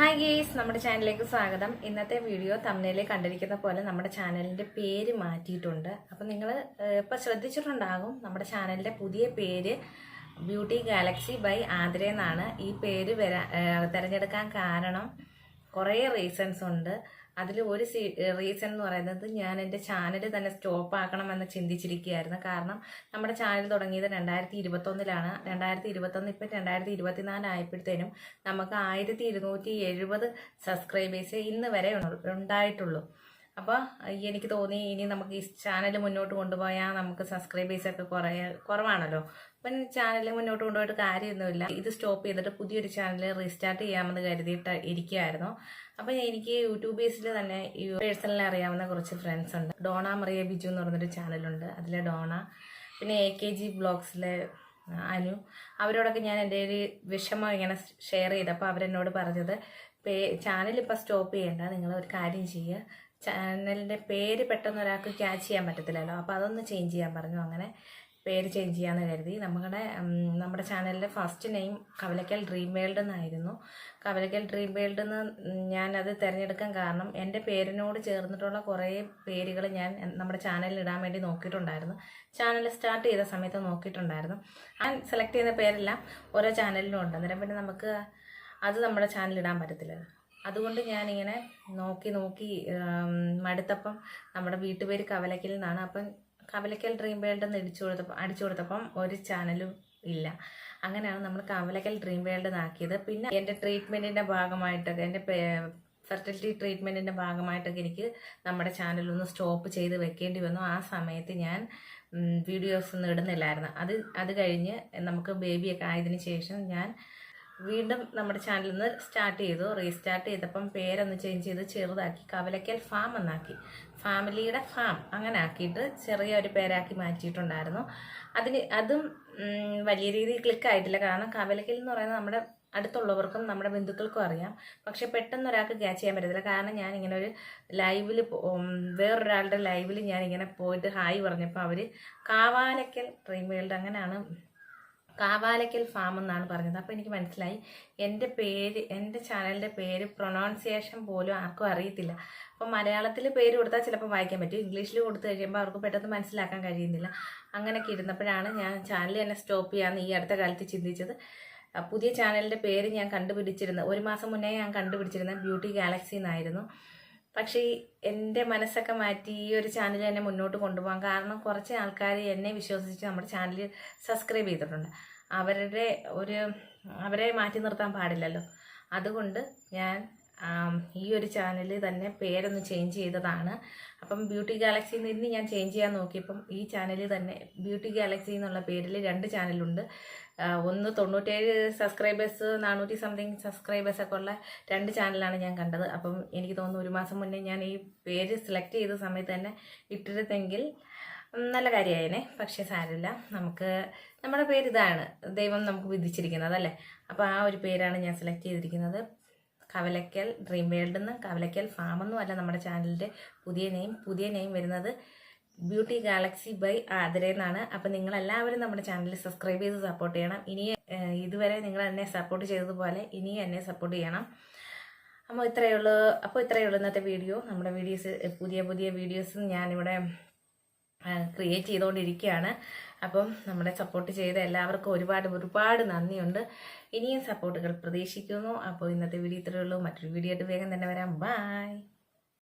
Hi guys നമ്മുടെ ചാനലിലേക്ക് സ്വാഗതം. ഇന്നത്തെ വീഡിയോ തമ്മിലെ കണ്ടിരിക്കുന്ന പോലെ നമ്മുടെ ചാനലിന്റെ പേര് മാറ്റിയിട്ടുണ്ട്. അപ്പം നിങ്ങൾ ഇപ്പോൾ ശ്രദ്ധിച്ചിട്ടുണ്ടാകും നമ്മുടെ ചാനലിന്റെ പുതിയ പേര് ബ്യൂട്ടി ഗാലക്സി ബൈ ആതിര എന്നാണ് ഈ പേര് വരാ തിരഞ്ഞെടുക്കാൻ കാരണം കുറേ റീസൺസ് ഉണ്ട്. അതിൽ ഒരു റീസൺ എന്ന് പറയുന്നത് ഞാൻ എന്റെ ചാനൽ തന്നെ സ്റ്റോപ്പ് ആക്കണമെന്ന് ചിന്തിച്ചിരിക്കുകയായിരുന്നു. കാരണം നമ്മുടെ ചാനൽ തുടങ്ങിയത് രണ്ടായിരത്തി ഇരുപത്തൊന്നിലാണ് രണ്ടായിരത്തി ഇരുപത്തൊന്ന് ഇപ്പം രണ്ടായിരത്തി ഇരുപത്തിനാല് ആയപ്പോഴത്തേനും നമുക്ക് ആയിരത്തി ഇരുന്നൂറ്റി എഴുപത് സബ്സ്ക്രൈബേഴ്സ് ഇന്ന് വരെ ഉണ്ടായിട്ടുള്ളൂ. അപ്പോൾ എനിക്ക് തോന്നി ഇനി നമുക്ക് ഈ ചാനൽ മുന്നോട്ട് കൊണ്ടുപോയാൽ നമുക്ക് സബ്സ്ക്രൈബേഴ്സ് ഒക്കെ കുറേ കുറവാണല്ലോ. അപ്പം ചാനൽ മുന്നോട്ട് കൊണ്ടുപോയിട്ട് കാര്യമൊന്നുമില്ല. ഇത് സ്റ്റോപ്പ് ചെയ്തിട്ട് പുതിയൊരു ചാനൽ റീസ്റ്റാർട്ട് ചെയ്യാമെന്ന് കരുതിയിട്ട് ഇരിക്കുകയായിരുന്നു. അപ്പം എനിക്ക് യൂട്യൂബ് ബേസിൽ തന്നെ പേഴ്സണലി അറിയാവുന്ന കുറച്ച് ഫ്രണ്ട്സ് ഉണ്ട്. ഡോണ മറിയ ബിജു എന്ന് പറഞ്ഞൊരു ചാനലുണ്ട് അതിലെ ഡോണ പിന്നെ എ കെ ജി ബ്ലോഗ്സിലെ അനു. അവരോടൊക്കെ ഞാൻ എന്റെ ഒരു വിഷമം ഇങ്ങനെ ഷെയർ ചെയ്തപ്പോൾ അവരെന്നോട് പറഞ്ഞത് ചാനൽ ഇപ്പോൾ സ്റ്റോപ്പ് ചെയ്യേണ്ട. നിങ്ങൾ ഒരു കാര്യം ചെയ്യുക. ചാനലിന്റെ പേര് പെട്ടെന്ന് ഒരാൾക്ക് ക്യാച്ച് ചെയ്യാൻ പറ്റത്തില്ലല്ലോ. അപ്പോൾ അതൊന്ന് ചേഞ്ച് ചെയ്യാൻ പറഞ്ഞു. അങ്ങനെ പേര് ചേഞ്ച് ചെയ്യാമെന്ന് കരുതി. നമ്മുടെ നമ്മുടെ ചാനലിന്റെ first name Kavalakkal dream world എന്നായിരുന്നു. കവലക്കൽ ഡ്രീം വേൾഡ് എന്ന് ഞാനത് തിരഞ്ഞെടുക്കാൻ കാരണം എന്റെ പേരിനോട് ചേർന്നിട്ടുള്ള കുറേ പേരുകൾ ഞാൻ നമ്മുടെ ചാനലിൽ ഇടാൻ വേണ്ടി നോക്കിയിട്ടുണ്ടായിരുന്നു. ചാനൽ സ്റ്റാർട്ട് ചെയ്ത സമയത്ത് നോക്കിയിട്ടുണ്ടായിരുന്നു. ഞാൻ സെലക്ട് ചെയ്യുന്ന പേരെല്ലാം ഓരോ ചാനലിലും ഉണ്ട്. അന്നേരം പിന്നെ നമുക്ക് അത് നമ്മുടെ ചാനലിൽ ഇടാൻ പറ്റത്തില്ലല്ലോ അതുകൊണ്ട് ഞാനിങ്ങനെ നോക്കി നോക്കി മടുത്തപ്പം നമ്മുടെ വീട്ടുപേര് കവലക്കൽ നിന്നാണ്. അപ്പം കവലക്കൽ ഡ്രീം വേൾഡ് എന്ന് ഇടിച്ചു കൊടുത്തപ്പം അടിച്ചു കൊടുത്തപ്പം ഒരു ചാനലും ഇല്ല. അങ്ങനെയാണ് നമ്മൾ കവലക്കൽ ഡ്രീം വേൾഡ് എന്നാക്കിയത്. പിന്നെ എന്റെ ട്രീറ്റ്മെന്റിന്റെ ഭാഗമായിട്ടൊക്കെ എന്റെ ഫെർട്ടിലിറ്റി ട്രീറ്റ്മെന്റിന്റെ ഭാഗമായിട്ടൊക്കെ എനിക്ക് നമ്മുടെ ചാനലൊന്ന് സ്റ്റോപ്പ് ചെയ്ത് വെക്കേണ്ടി വന്നു. ആ സമയത്ത് ഞാൻ വീഡിയോസ് ഒന്നും ഇടുന്നില്ലായിരുന്നു. അത് അത് കഴിഞ്ഞ് നമുക്ക് ബേബിയൊക്കെ ആയതിനു ശേഷം ഞാൻ വീണ്ടും നമ്മുടെ ചാനലിൽ നിന്ന് സ്റ്റാർട്ട് ചെയ്തു. റീസ്റ്റാർട്ട് ചെയ്തപ്പം പേരൊന്ന് ചേഞ്ച് ചെയ്ത് ചെറുതാക്കി. കവലക്കൽ ഫാം എന്നാക്കി. ഫാമിലിയുടെ ഫാം അങ്ങനെ ആക്കിയിട്ട് ചെറിയ ഒരു പേരാക്കി മാറ്റിയിട്ടുണ്ടായിരുന്നു. അതിന് അതും വലിയ രീതിയിൽ ക്ലിക്കായിട്ടില്ല കാരണം കവലക്കൽ എന്ന് പറയുന്നത് നമ്മുടെ അടുത്തുള്ളവർക്കും നമ്മുടെ ബന്ധുക്കൾക്കും അറിയാം. പക്ഷെ പെട്ടെന്ന് ഒരാൾക്ക് ക്യാച്ച് ചെയ്യാൻ പറ്റത്തില്ല. കാരണം ഞാൻ ഇങ്ങനെ ഒരു ലൈവിൽ വേറൊരാളുടെ ലൈവിൽ ഞാൻ ഇങ്ങനെ പോയിട്ട് ഹായ് പറഞ്ഞപ്പോൾ അവർ കാവാലക്കൽ ഡ്രീം വേൾഡ് അങ്ങനെയാണ് കാവാലക്കൽ ഫാം എന്നാണ് പറഞ്ഞത്. അപ്പോൾ എനിക്ക് മനസ്സിലായി. എന്റെ പേര് എന്റെ ചാനലിന്റെ പേര് പ്രൊനൗൺസിയേഷൻ പോലും ആർക്കും അറിയത്തില്ല. അപ്പോൾ മലയാളത്തിൽ പേര് കൊടുത്താൽ ചിലപ്പോൾ വായിക്കാൻ പറ്റും. ഇംഗ്ലീഷിൽ കൊടുത്തു കഴിയുമ്പോൾ അവർക്ക് പെട്ടെന്ന് മനസ്സിലാക്കാൻ കഴിയുന്നില്ല. അങ്ങനെയൊക്കെ ഇരുന്നപ്പോഴാണ് ഞാൻ ചാനൽ തന്നെ സ്റ്റോപ്പ് ചെയ്യാമെന്ന് ഈ അടുത്ത കാലത്ത് ചിന്തിച്ചത്. പുതിയ ചാനലിന്റെ പേര് ഞാൻ കണ്ടുപിടിച്ചിരുന്നത് ഒരു മാസം മുന്നേ ഞാൻ കണ്ടുപിടിച്ചിരുന്നത് ബ്യൂട്ടി ഗാലക്സി എന്നായിരുന്നു. പക്ഷേ എന്റെ മനസ്സൊക്കെ മാറ്റി ഈ ഒരു ചാനൽ എന്നെ മുന്നോട്ട് കൊണ്ടുപോകാം കാരണം കുറച്ച് ആൾക്കാർ എന്നെ വിശ്വസിച്ച് നമ്മുടെ ചാനൽ സബ്സ്ക്രൈബ് ചെയ്തിട്ടുണ്ട്. അവരുടെ ഒരു അവരെ മാറ്റി നിർത്താൻ പാടില്ലല്ലോ. അതുകൊണ്ട് ഞാൻ ഈ ഒരു ചാനൽ തന്നെ പേരൊന്ന് ചേഞ്ച് ചെയ്തതാണ്. അപ്പം ബ്യൂട്ടി ഗാലക്സി നിന്ന് ഞാൻ ചേഞ്ച് ചെയ്യാൻ നോക്കിയപ്പം ഈ ചാനലിൽ തന്നെ ബ്യൂട്ടി ഗാലക്സി എന്നുള്ള പേരിൽ രണ്ട് ചാനലുണ്ട്. ഒന്ന് തൊണ്ണൂറ്റേഴ് സബ്സ്ക്രൈബേഴ്സ് നാനൂറ്റി സംതിങ് സബ്സ്ക്രൈബേഴ്സ് ഒക്കെ ഉള്ള രണ്ട് ചാനലാണ് ഞാൻ കണ്ടത്. അപ്പം എനിക്ക് തോന്നുന്നു ഒരു മാസം മുന്നേ ഞാൻ ഈ പേര് സെലക്ട് ചെയ്ത സമയത്ത് തന്നെ ഇട്ടിരുന്നെങ്കിൽ നല്ല കാര്യമായേനെ പക്ഷേ സാരമില്ല. നമുക്ക് നമ്മുടെ പേര് ഇതാണ്. ദൈവം നമുക്ക് വിധിച്ചിരിക്കുന്നത് അല്ലേ? അപ്പോൾ ആ ഒരു പേരാണ് ഞാൻ സെലക്ട് ചെയ്തിരിക്കുന്നത്. കവലക്കൽ ഡ്രീം വേൾഡ് എന്ന് കവലക്കൽ ഫാം എന്നും അല്ല നമ്മുടെ ചാനലിന്റെ പുതിയ നെയിം പുതിയ നെയിം വരുന്നത് ബ്യൂട്ടി ഗാലക്സി ബൈ ആതിര എന്നാണ്. അപ്പം നിങ്ങളെല്ലാവരും നമ്മുടെ ചാനൽ സബ്സ്ക്രൈബ് ചെയ്ത് സപ്പോർട്ട് ചെയ്യണം. ഇനി ഇതുവരെ നിങ്ങൾ എന്നെ സപ്പോർട്ട് ചെയ്തതുപോലെ ഇനിയും എന്നെ സപ്പോർട്ട് ചെയ്യണം. അപ്പോൾ ഇത്രയേ ഉള്ളൂ. അപ്പോൾ ഇത്രയേ ഉള്ളൂ ഇന്നത്തെ വീഡിയോ നമ്മുടെ വീഡിയോസ് പുതിയ പുതിയ വീഡിയോസും ഞാനിവിടെ ക്രിയേറ്റ് ചെയ്തുകൊണ്ടിരിക്കുകയാണ്. അപ്പം നമ്മളെ സപ്പോർട്ട് ചെയ്ത എല്ലാവർക്കും ഒരുപാട് ഒരുപാട് നന്ദിയുണ്ട്. ഇനിയും സപ്പോർട്ടുകൾ പ്രതീക്ഷിക്കുന്നു. അപ്പോൾ ഇന്നത്തെ വീഡിയോ ഇത്രയേ ഉള്ളൂ. മറ്റൊരു വീഡിയോ ആയിട്ട് വേഗം തന്നെ വരാം. ബായ്